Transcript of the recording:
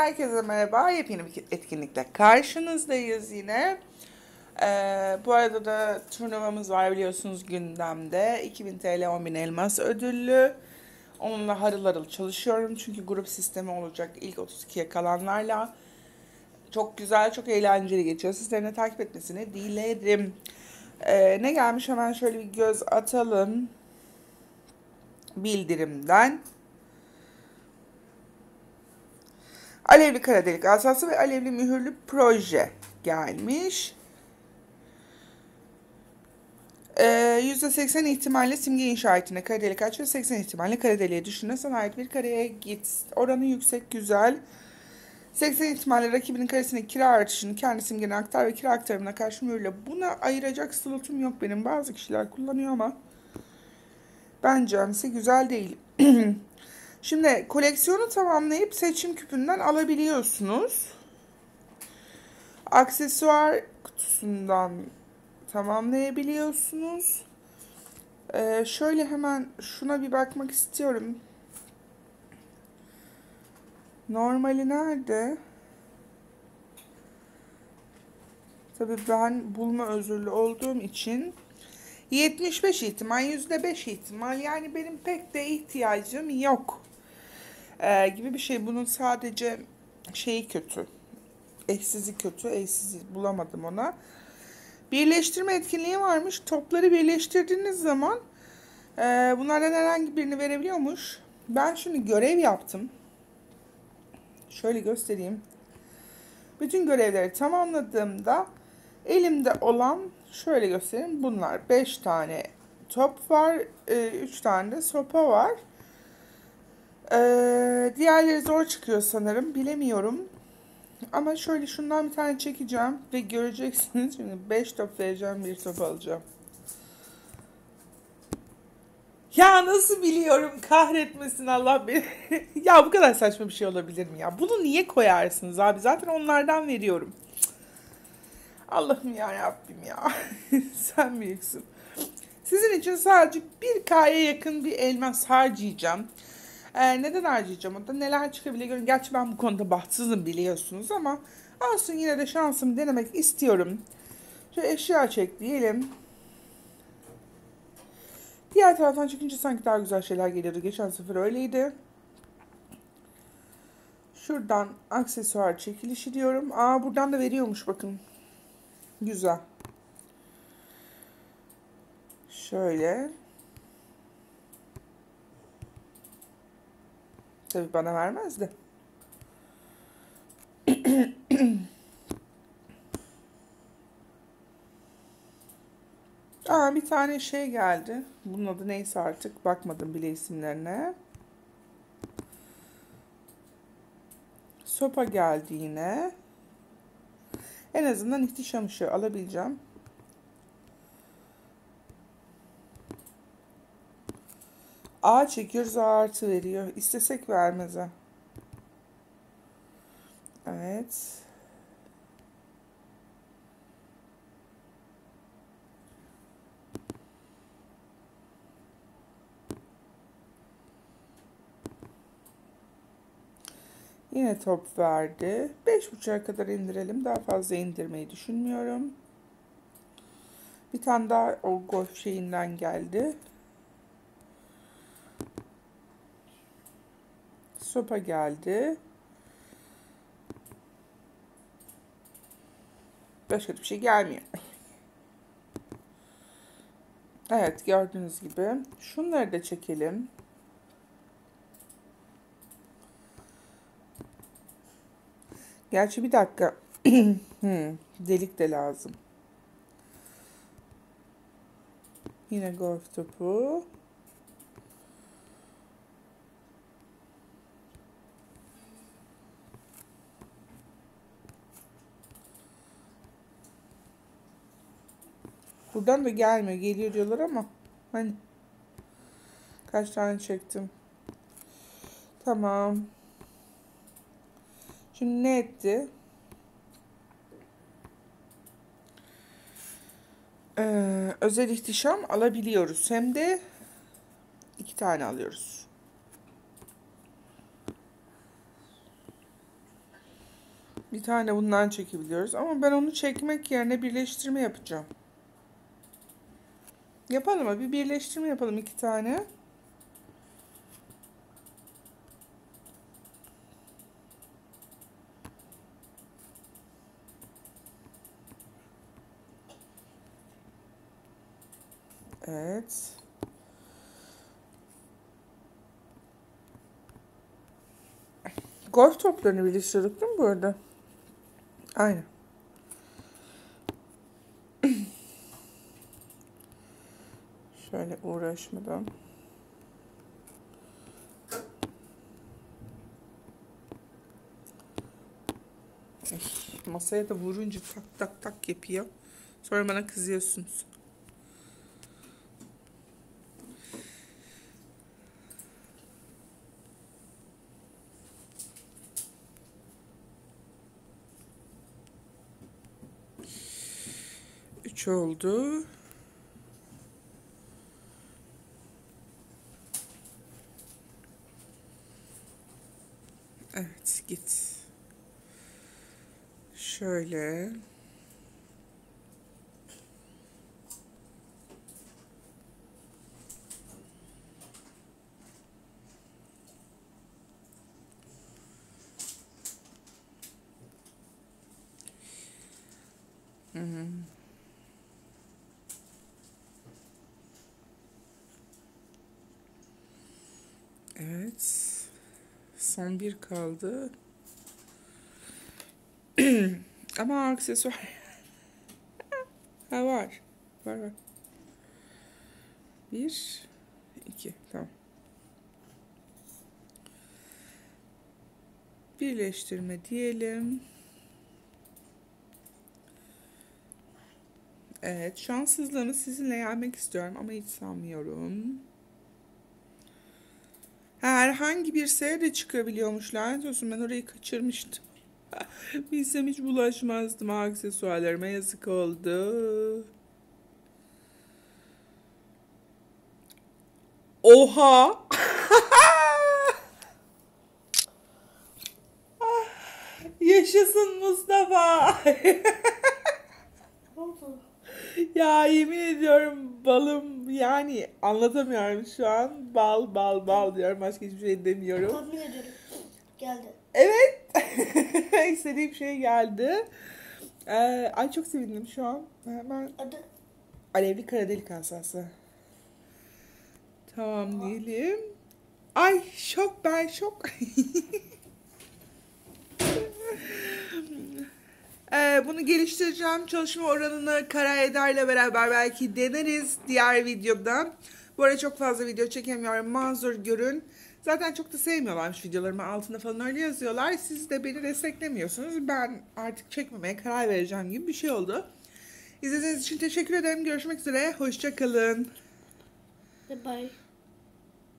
Herkese merhaba. Yepyeni bir etkinlikle karşınızdayız yine. Ee, bu arada da turnuvamız var biliyorsunuz gündemde. 2000 TL 10.000 elmas ödüllü. Onunla harıl harıl çalışıyorum çünkü grup sistemi olacak ilk 32'ye kalanlarla. Çok güzel, çok eğlenceli geçiyor. Sizlerin de takip etmesini dilerim. Ee, ne gelmiş hemen şöyle bir göz atalım. Bildirimden. Alevli kara delik asası ve alevli mühürlü proje gelmiş. Ee, %80 ihtimalle simge inşaatine kara delik aç ve 80 ihtimalle kara deliğe düşüne sana ait bir kareye git. Oranı yüksek, güzel. 80 ihtimalle rakibinin karesine kira artışını kendi simgene aktar ve kira aktarımına karşı mühürle. Buna ayıracak slotum yok benim. Bazı kişiler kullanıyor ama bence güzel değil. Şimdi koleksiyonu tamamlayıp seçim küpünden alabiliyorsunuz. Aksesuar kutusundan tamamlayabiliyorsunuz. Ee, şöyle hemen şuna bir bakmak istiyorum. Normali nerede? Tabii ben bulma özürlü olduğum için 75 ihtimal, %5 ihtimal. Yani benim pek de ihtiyacım yok. Ee, gibi bir şey. Bunun sadece şeyi kötü. Eşsizi kötü. Eşsizi bulamadım ona. Birleştirme etkinliği varmış. Topları birleştirdiğiniz zaman e, bunlardan herhangi birini verebiliyormuş. Ben şimdi görev yaptım. Şöyle göstereyim. Bütün görevleri tamamladığımda elimde olan şöyle göstereyim. Bunlar 5 tane top var. 3 e, tane de sopa var. Ee, diğerleri zor çıkıyor sanırım. Bilemiyorum. Ama şöyle şundan bir tane çekeceğim ve göreceksiniz. Şimdi 5 top vereceğim, bir top alacağım. Ya nasıl biliyorum kahretmesin Allah beni. ya bu kadar saçma bir şey olabilir mi ya? Bunu niye koyarsınız abi? Zaten onlardan veriyorum. Allah'ım ya Rabbim ya. Sen büyüksün. Sizin için sadece bir K'ya yakın bir elmas harcayacağım. Ee, neden harcayacağım o da neler çıkabilir. Gerçi ben bu konuda bahtsızım biliyorsunuz ama olsun yine de şansımı denemek istiyorum. Şöyle eşya çek diyelim. Diğer taraftan çıkınca sanki daha güzel şeyler geliyordu. Geçen sefer öyleydi. Şuradan aksesuar çekilişi diyorum. Aa buradan da veriyormuş bakın. Güzel. Şöyle. Tabii bana vermezdi. Aa, bir tane şey geldi. Bunun adı neyse artık. Bakmadım bile isimlerine. Sopa geldi yine. En azından ihtişam ışığı alabileceğim. A çekiyoruz A artı veriyor. İstesek vermez ha. Evet. Yine top verdi. 5.5'a kadar indirelim. Daha fazla indirmeyi düşünmüyorum. Bir tane daha o golf şeyinden geldi. Sopa geldi. Başka bir şey gelmiyor. Evet gördüğünüz gibi. Şunları da çekelim. Gerçi bir dakika. hmm, delik de lazım. Yine golf topu. Buradan da gelmiyor. Geliyor diyorlar ama hani kaç tane çektim. Tamam. Şimdi ne etti? Ee, özel ihtişam alabiliyoruz. Hem de iki tane alıyoruz. Bir tane bundan çekebiliyoruz ama ben onu çekmek yerine birleştirme yapacağım. Yapalım mı? Bir birleştirme yapalım iki tane. Evet. Golf toplarını birleştirdik değil mi bu arada? Aynen. Şöyle uğraşmadan. Ay, masaya da vurunca tak tak tak yapıyor. Sonra bana kızıyorsunuz. Üç oldu. Evet git. Şöyle. Evet. Son bir kaldı. Ama aksesuar. ha var. Var var. Bir, iki. Tamam. Birleştirme diyelim. Evet, şanssızlığımı sizinle yenmek istiyorum ama hiç sanmıyorum. Herhangi bir şeye de çıkabiliyormuş lanet olsun ben orayı kaçırmıştım. Bilsem hiç bulaşmazdım aksesuarlarıma yazık oldu. Oha! Yaşasın Mustafa! Ne oldu? ya yemin ediyorum balım yani anlatamıyorum şu an. Bal bal bal diyorum başka hiçbir şey demiyorum. Tahmin ediyorum. Geldi. Evet. İstediğim şey geldi. Ee, ay çok sevindim şu an. Hemen Adı alevli kara delik asası. Tamam diyelim. Ay şok ben şok. Ee, bunu geliştireceğim. Çalışma oranını Kara Eder'le beraber belki deneriz diğer videoda. Bu arada çok fazla video çekemiyorum. Mazur görün. Zaten çok da sevmiyorlarmış videolarımı. Altında falan öyle yazıyorlar. Siz de beni desteklemiyorsunuz. Ben artık çekmemeye karar vereceğim gibi bir şey oldu. İzlediğiniz için teşekkür ederim. Görüşmek üzere. Hoşçakalın. Bye bye.